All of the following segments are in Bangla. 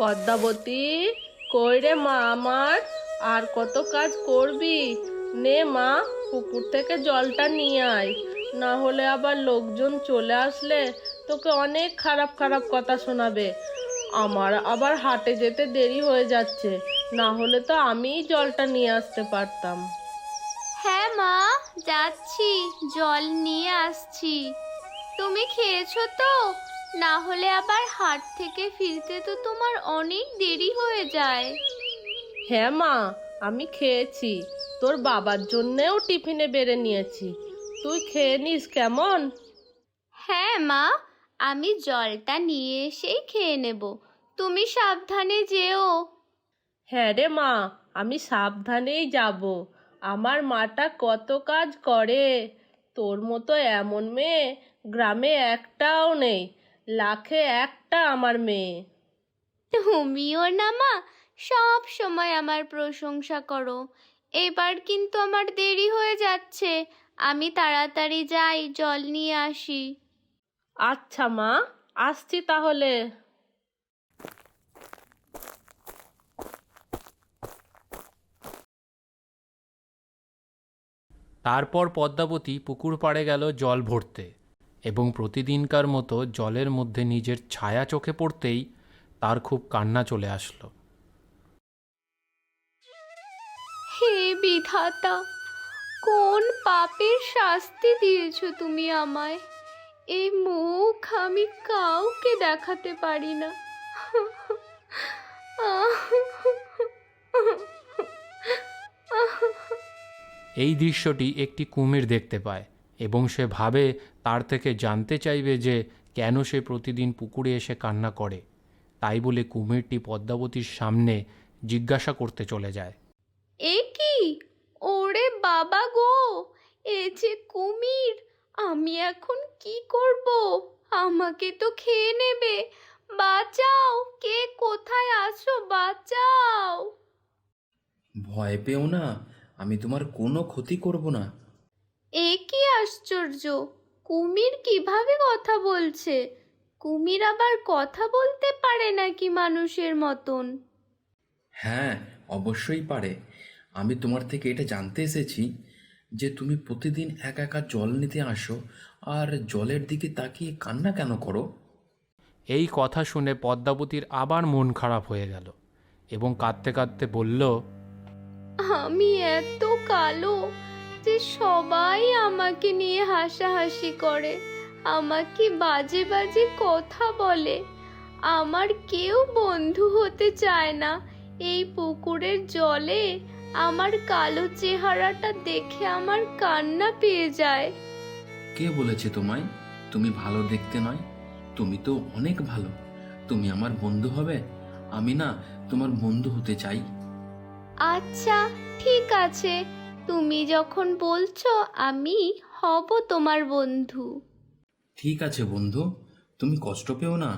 পদ্মাবতী, কই রে মা আমার? আর কত কাজ করবি? নে মা, পুকুর থেকে জলটা নিয়ে আয়। না হলে আবার লোকজন চলে আসলে তোকে অনেক খারাপ খারাপ কথা শোনাবে। আমার আবার হাটে যেতে দেরি হয়ে যাচ্ছে। না হলে তো আমিই জলটা নিয়ে আসতে পারতাম। হ্যাঁ মা, যাচ্ছি। জল নিয়ে আসছি। তুমি খেয়েছো তো? না হলে আবার হাট থেকে ফিরতে তো তোমার অনেক দেরি হয়ে যায়। হ্যাঁ মা আমি খেয়েছি। তোর বাবার জন্যেও টিফিনে বেড়ে নিয়েছি। তুই খেয়ে নিস কেমন? হ্যাঁ মা আমি জলটা নিয়ে এসেই খেয়ে নেব। তুমি সাবধানে যেও। হ্যাঁ রে মা আমি সাবধানেই যাব। আমার মাটা কত কাজ করে। তোর মতো এমন মেয়ে গ্রামে একটাও নেই। লাখে একটা আমার মেয়ে। তুমিও না মা সব সময় আমার প্রশংসা করো। এবার কিন্তু আমার দেরি হয়ে যাচ্ছে। আমি তাড়াতাড়ি যাই জল নিয়ে আসি। আচ্ছা মা আসছি তাহলে। তারপর পদ্মাবতী পুকুর পাড়ে গেল জল ভরতে। এবং প্রতিদিনকার মতো জলের মধ্যে নিজের ছায়া চোখে পড়তেই তার খুব কান্না চলে আসলো। হে বিধাতা কোন পাপের শাস্তি দিয়েছ তুমি আমায়? এই মুখ আমি কাউকে দেখাতে পারি না। এই দৃশ্যটি একটি কুমির দেখতে পায়। এবং সে ভাবে তার থেকে জানতে চাইবে যে কেন সে প্রতিদিন পুকুরে এসে কান্না করে। তাই বলে কুমিরটি পদ্মাবতীর সামনে জিজ্ঞাসা করতে চলে যায়। এ কি? ওরে বাবা গো! এ যে কুমির! আমি এখন কি করব? আমাকে তো খেয়ে নেবে। বাঁচাও! কে কোথায় আছো বাঁচাও! ভয় পেও না। আমি তোমার কোনো ক্ষতি করব না। এ কি আশ্চর্য? কুমির কীভাবে কথা বলছে? কুমির আবার কথা বলতে পারে নাকি মানুষের মতন? হ্যাঁ অবশ্যই পারে। আমি তোমার থেকে এটা জানতে এসেছি যে তুমি প্রতিদিন একা একা জল নিতে আসো আর জলের দিকে তাকিয়ে কান্না কেন করো? এই কথা শুনে পদ্মাবতীর আবার মন খারাপ হয়ে গেল এবং কাঁদতে কাঁদতে বলল আমি এত কালো যে সবাই আমাকে নিয়ে হাসাহাসি করে আমাকে বাজে বাজে কথা বলে। আমার কেউ বন্ধু হতে চায় না। এই পুকুরের জলে আমার কালো চেহারাটা দেখে আমার কান্না পেয়ে যায়। কে বলেছে তোমায়? তুমি ভালো দেখতে নয়। তুমি তো অনেক ভালো। তুমি আমার বন্ধু হবে? আমি না তোমার বন্ধু হতে চাই। আচ্ছা ঠিক আছে। তুমি যখন বলছো আমি হব তোমার বন্ধু। ঠিক আছে বন্ধু তুমি কষ্ট পেও না।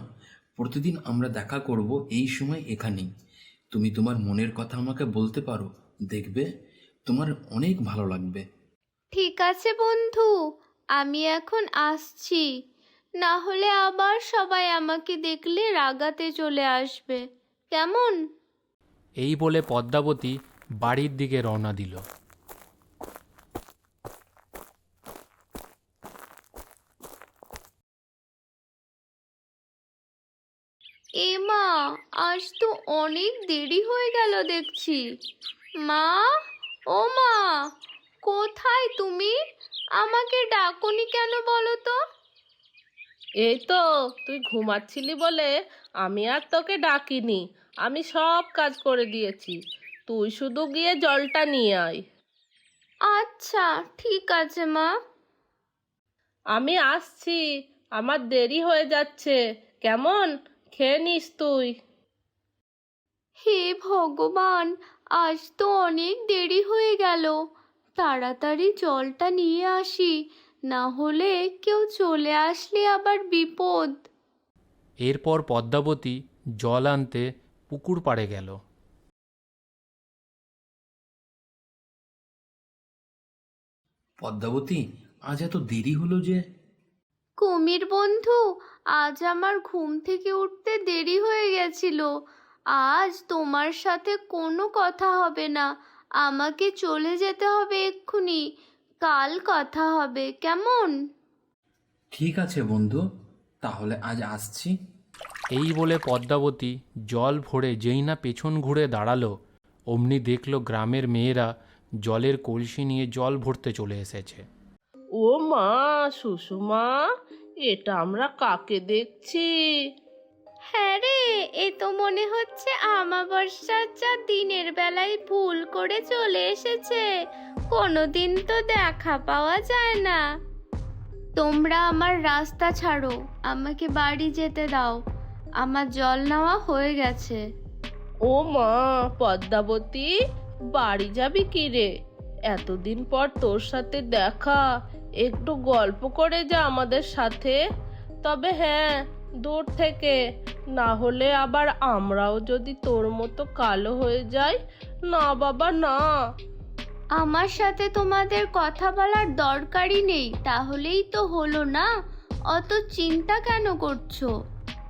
প্রতিদিন আমরা দেখা করব এই সময় এখানেই তুমি তোমার মনের কথা আমাকে বলতে পারো দেখবে তোমার অনেক ভালো লাগবে। ঠিক আছে বন্ধু আমি এখন আসছি। না হলে আবার সবাই আমাকে দেখলে রাগাতে চলে আসবে। কেমন? এই বলে পদ্মাবতী বাড়ির দিকে রওনা দিল এ মা আজ তো অনেক দেরি হয়ে গেল দেখছি। মা ও মা কোথায় তুমি? আমাকে ডাকনি কেন বলো তো? এই তো তুই ঘুমাচ্ছিলি বলে আমি আর তোকে ডাকিনি। আমি সব কাজ করে দিয়েছি। তুই শুধু গিয়ে জলটা নিয়ে আয়। আচ্ছা ঠিক আছে মা। আমি আসছি। আমার দেরি হয়ে যাচ্ছে। কেমন? খেয়ে নিস তুই। হে ভগবান আজ তো অনেক দেরি হয়ে গেল। তাড়াতাড়ি জলটা নিয়ে আসি না হলে কেউ চলে আসলে আবার বিপদ। এরপর পদ্মাবতী জল আনতে পুকুর পাড়ে গেল। পদ্মাবতী আজ এত দেরি হলো যে কুমির বন্ধু আজ আমার ঘুম থেকে উঠতে দেরি হয়ে গেছিল। আজ তোমার সাথে কোনো কথা হবে না। আমাকে চলে যেতে হবে এক্ষুনি। কাল কথা হবে কেমন? ঠিক আছে বন্ধু তাহলে আজ আসছি। এই বলে পদ্মাবতী জল ভরে যেই না পেছন ঘুরে দাঁড়াল অমনি দেখল গ্রামের মেয়েরা জলের কলসি নিয়ে জল ভরতে চলে এসেছে। ও মা সুষমা এটা আমরা কাকে দেখছি? হ্যাঁ রে এ তো মনে হচ্ছে আমাবস্যার যা দিনের বেলায় ভুল করে চলে এসেছে। কোনোদিন তো দেখা পাওয়া যায় না। তোমরা আমার রাস্তা ছাড়ো আমাকে বাড়ি যেতে দাও। আমার জল নেওয়া হয়ে গেছে। ও মা পদ্মাবতী বাড়ি যাবি কি রে? এতদিন পর তোর সাথে দেখা। একটু গল্প করে যা আমাদের সাথে। তবে হ্যাঁ দূর থেকে। না হলে আবার আমরাও যদি তোর মতো কালো হয়ে যাই। না বাবা না। আমার সাথে তোমাদের কথা বলার দরকারই নেই তাহলেই তো হলো না। অত চিন্তা কেন করছ?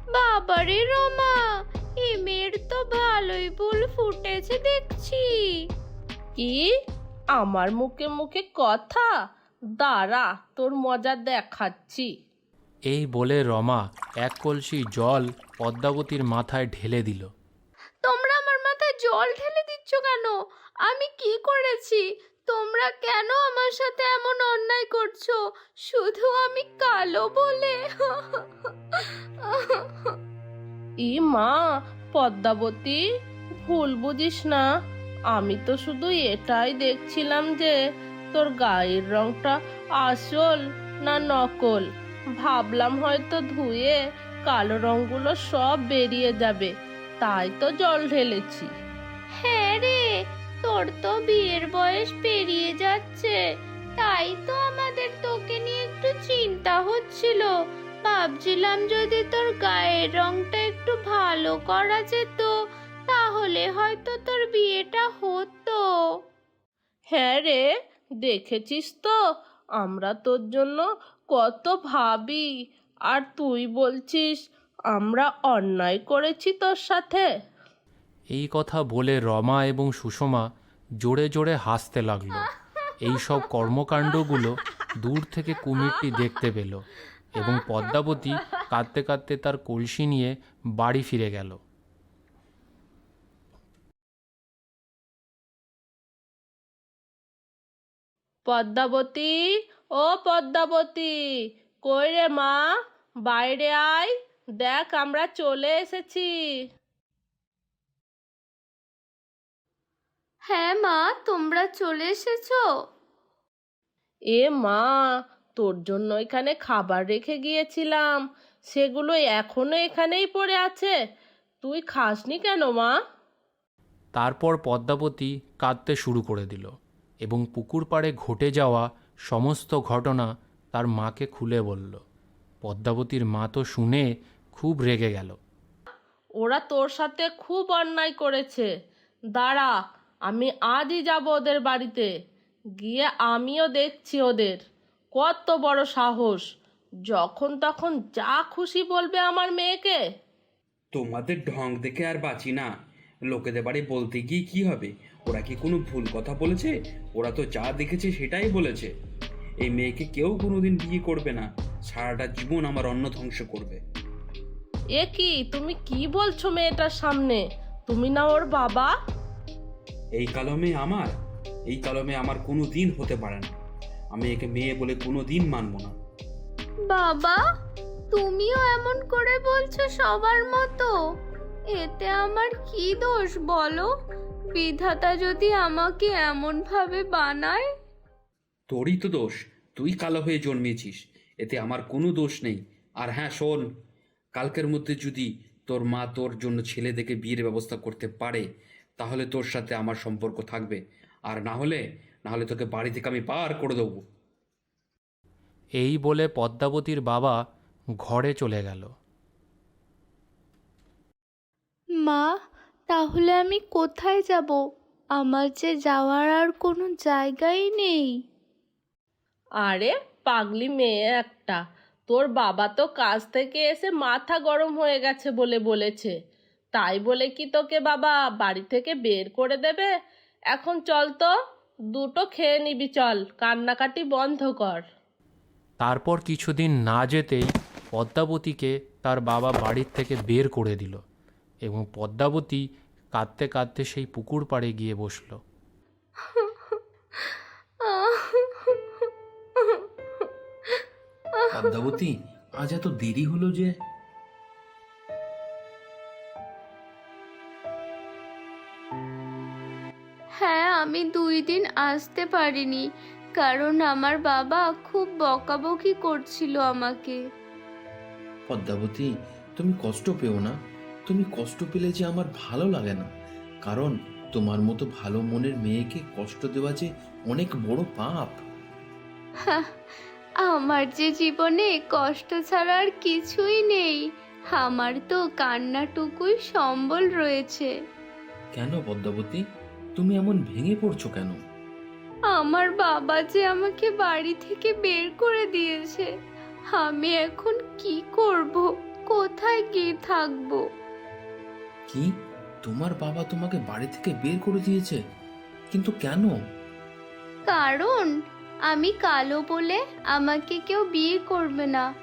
বাবারে রমা এমের তো ভালোই ভুল ফুটেছে দেখছি। কি? আমার মুখে মুখে কথা? দাঁড়া তোর মজা দেখাচ্ছি। এই বলে রমা এক কলসি জল পদ্মাবতীর মাথায় ঢেলে দিল। তোমরা আমার মাথায় জল ঢেলে দিচ্ছ কেন? আমি কি করেছি? তোমরা কেন আমার সাথে এমন অন্যায় করছ? শুধু আমি কালো বলে। ই মা পদ্মাবতী ভুল বুঝিস না। আমি তো শুধু এটাই দেখছিলাম যে তোর গায়ের রংটা আসল না নকল? ভাবলাম হয়তো ধুয়ে কালো রংগুলো সব বেরিয়ে যাবে তাই তো জল ঢেলেছি। হ্যাঁ রে তোর তো বিয়ের বয়স পেরিয়ে যাচ্ছে তাই তো আমাদের তোকে নিয়ে একটু চিন্তা হচ্ছিল। ভাবছিলাম যদি তোর গায়ের রংটা একটু ভালো করা যেত তাহলে হয়তো তোর বিয়েটা হতো। হ্যাঁ রে দেখেছিস তো? আমরা তোর জন্য কত ভাবি। আর তুই বলছিস, আমরা অন্যায় করেছি তোর সাথে। এই কথা বলে রমা এবং সুষমা জোরে জোরে হাসতে লাগল। এই সব কর্মকাণ্ডগুলো দূর থেকে কুমিরটি দেখতে পেল এবং পদ্মাবতী কাঁদতে কাঁদতে তার কলসি নিয়ে বাড়ি ফিরে গেল। পদ্মাবতী ও পদ্মাবতী কই রে মা বাইরে আয় দেখ আমরা চলে এসেছি। হ্যাঁ মা তোমরা চলে এসেছ? এ মা তোর জন্য এখানে খাবার রেখে গিয়েছিলাম সেগুলো এখনও এখানেই পড়ে আছে। তুই খাসনি কেন মা? তারপর পদ্মাবতী কাঁদতে শুরু করে দিল। এবং পুকুর পাড়ে ঘটে যাওয়া সমস্ত ঘটনা তার মাকে খুলে বলল। পদ্মাবতীর মা তো শুনে খুব রেগে গেল। ওরা তোর সাথে খুব অন্যায় করেছে। দাঁড়া আমি আজই যাব ওদের বাড়িতে। গিয়ে আমিও দেখছি ওদের। কত বড় সাহস। যখন তখন যা খুশি বলবে আমার মেয়েকে। তোমাদের ঢং দেখে আর বাঁচি না। লোকেদের বাড়ি বলতে গিয়ে কি হবে? ওরা কি কোনো ভুল কথা বলেছে? ওরা তো যা দেখেছে সেটাই বলেছে। এই মেয়েকে কেউ কোনোদিন বিয়ে করবে না। সারাটা জীবন আমার অন্ন ধ্বংস করবে। এ কি? তুমি কি বলছো মেয়েটার সামনে? তুমি না ওর বাবা? এই কালমে আমার? এই কালমে আমার কোনো দিন হতে পারে না। আমি একে মেয়ে বলে কোনো দিন মানব না। বাবা তুমিও এমন করে বলছো সবার মতো। এতে আমার কি দোষ বলো? বিধাতা যদি আমাকে এমন ভাবে বানায়? তোরই তো দোষ। তুই কালো হয়ে জন্মেছিস। এতে আমার কোনো দোষ নেই। আর হ্যাঁ শোন কালকের মধ্যে যদি তোর মা তোর জন্য ছেলে দেখে বিয়ের ব্যবস্থা করতে পারে তাহলে তোর সাথে আমার সম্পর্ক থাকবে। আর না হলে না হলে তোকে বাড়ি থেকে আমি পার করে দেবো। এই বলে পদ্মাবতীর বাবা ঘরে চলে গেল। মা তাহলে আমি কোথায় যাব? আমার যে যাওয়ার আর কোনো জায়গাই নেই। আরে পাগলি মেয়ে একটা। তোর বাবা তো কাজ থেকে এসে মাথা গরম হয়ে গেছে বলে বলেছে। তাই বলে কি তোকে বাবা বাড়ি থেকে বের করে দেবে? এখন চল তো দুটো খেয়ে নিবি চল কান্নাকাটি বন্ধ কর। তারপর কিছুদিন না যেতেই পদ্মাবতীকে তার বাবা বাড়ির থেকে বের করে দিল। এবং পদ্মাবতী কাঁদতে কাঁদতে সেই পুকুর পাড়ে গিয়ে বসল। পদ্মাবতী আজ এত দেরি হলো যে। হ্যাঁ আমি দুই দিন আসতে পারিনি কারণ আমার বাবা খুব বকাবকি করছিল আমাকে। পদ্মাবতী তুমি কষ্ট পেও না। তুমি কষ্ট পেলে যে আমার ভালো লাগে না। কারণ তোমার মতো ভালো মনের মেয়েকে কষ্ট দেওয়া যে অনেক বড় পাপ। আমার যে জীবনে কষ্ট ছাড়া আর কিছুই নেই আমার তো কান্নাটুকুই সম্বল রয়েছে। কেন পদ্মাবতী? তুমি এমন ভেঙে পড়ছো কেন? আমার বাবা যে আমাকে বাড়ি থেকে বের করে দিয়েছে আমি এখন কি করব? কোথায় গিয়ে থাকব? কি? তোমার বাবা তোমাকে বাড়ি থেকে বের করে দিয়েছে। কিন্তু কেন? কারণ আমি কালো বলে আমাকে কেউ বিয়ে করবে না।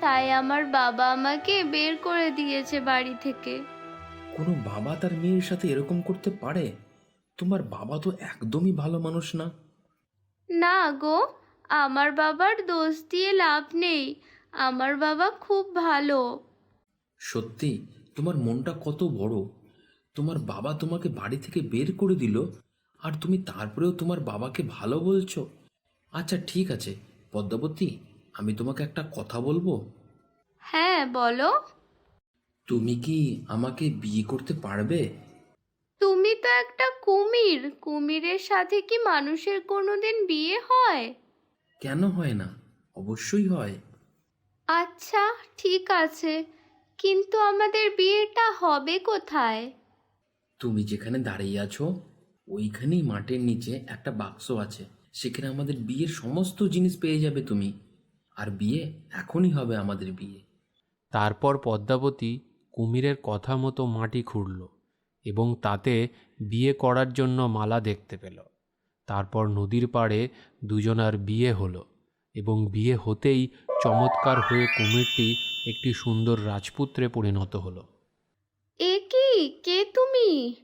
তাই আমার বাবা আমাকে বের করে দিয়েছে বাড়ি থেকে। কোনো বাবা তার মেয়ের সাথে এরকম করতে পারে? তোমার বাবা তো একদমই ভালো মানুষ না। না গো আমার বাবার দোষ দিয়ে লাভ নেই। আমার বাবা খুব ভালো। সত্যি? তোমার মনটা কত বড়? তোমার বাবা তোমাকে বাড়ি থেকে বের করে দিল আর তুমি তারপরেও তোমার বাবাকে ভালো বলছো? আচ্ছা ঠিক আছে। পদ্মাবতী আমি তোমাকে একটা কথা বলব? হ্যাঁ বলো। তুমি কি আমাকে বিয়ে করতে পারবে? তুমি তো একটা কুমির। কুমিরের সাথে কি মানুষের কোনোদিন বিয়ে হয়? কেন হয় না? অবশ্যই হয়। আচ্ছা ঠিক আছে। কিন্তু আমাদের বিয়েটা হবে কোথায়? তুমি যেখানে দাঁড়িয়ে আছো ওইখানেই মাটির নিচে একটা বাক্স আছে। সেখানে আমাদের বিয়ের সমস্ত জিনিস পেয়ে যাবে তুমি। আর বিয়ে এখনই হবে আমাদের বিয়ে। তারপর পদ্মাবতী কুমিরের কথা মতো মাটি খুঁড়ল এবং তাতে বিয়ে করার জন্য মালা দেখতে পেল। তারপর নদীর পাড়ে দুজনার বিয়ে হলো এবং বিয়ে হতেই চমৎকার হয়ে কুমিরটি একটি সুন্দর রাজপুত্রে পরিণত হলো। এ কি? কে তুমি?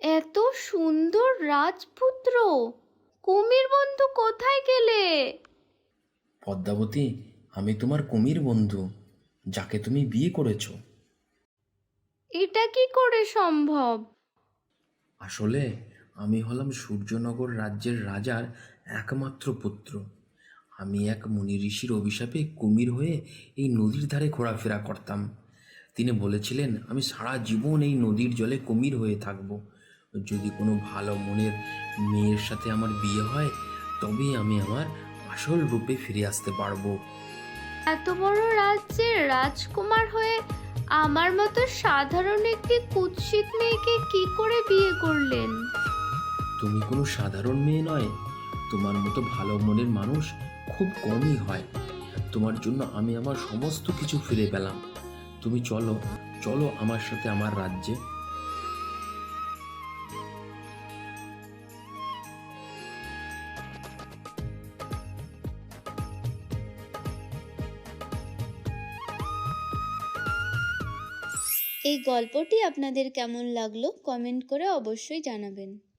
এত সুন্দর রাজপুত্র! কুমির বন্ধু কোথায় গেলে? পদ্মাবতী আমি তোমার কুমির বন্ধু যাকে তুমি বিয়ে করেছ। এটা কি করে সম্ভব? আসলে আমি হলাম সূর্যনগর রাজ্যের রাজার একমাত্র পুত্র। আমি এক মুনি ঋষির অভিশাপে কুমির হয়ে এই নদীর ধারে ঘোরাফেরা করতাম। তিনি বলেছিলেন আমি সারা জীবন এই নদীর জলে কুমির হয়ে থাকব। যদি কোনো ভালো মনের মেয়ের সাথে আমার বিয়ে হয় তবেই আমি আমার আসল রূপে ফিরে আসতে পারব। এত বড় রাজ্যের রাজকুমার হয়ে আমার মতো সাধারণ একটি কুৎসিত মেয়েকে কি করে বিয়ে করলেন? তুমি কোনো সাধারণ মেয়ে নয়। তোমার মতো ভালো মনের মানুষ খুব কমই হয়। তোমার জন্য আমি আমার সমস্ত কিছু ফিরে পেলাম। তুমি চলো চলো আমার সাথে আমার রাজ্যে। এই গল্পটি আপনাদের কেমন লাগল, কমেন্ট করে অবশ্যই জানাবেন।